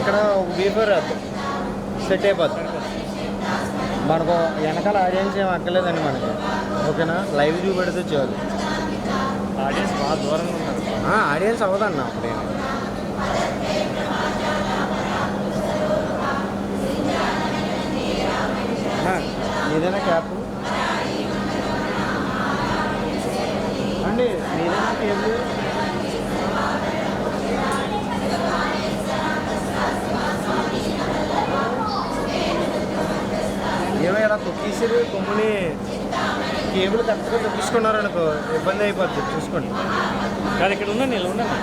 ఇక్కడ రాదు. సెట్ అయిపోతుంది మనకు వెనకాల ఆడియన్స్ ఏం అక్కర్లేదండి మనకి. ఓకేనా? లైవ్ చూపెడితే చాలు. ఆడియన్స్ బాగా దూరంగా ఉన్నారు. ఆడియన్స్ అవ్వదన్న అప్పుడేమి అన్నా, మీదేనా క్యాప్ అండి మీదేనా కేబుల్ ఏమో ఇలా తొక్కేసారు కొమ్ముని కేబుల్ కరెక్ట్గా తొక్కించుకున్నారనుకో ఇబ్బంది అయిపోద్ది. చూసుకోండి. కానీ ఇక్కడ ఉన్నాను నేను ఉన్నాను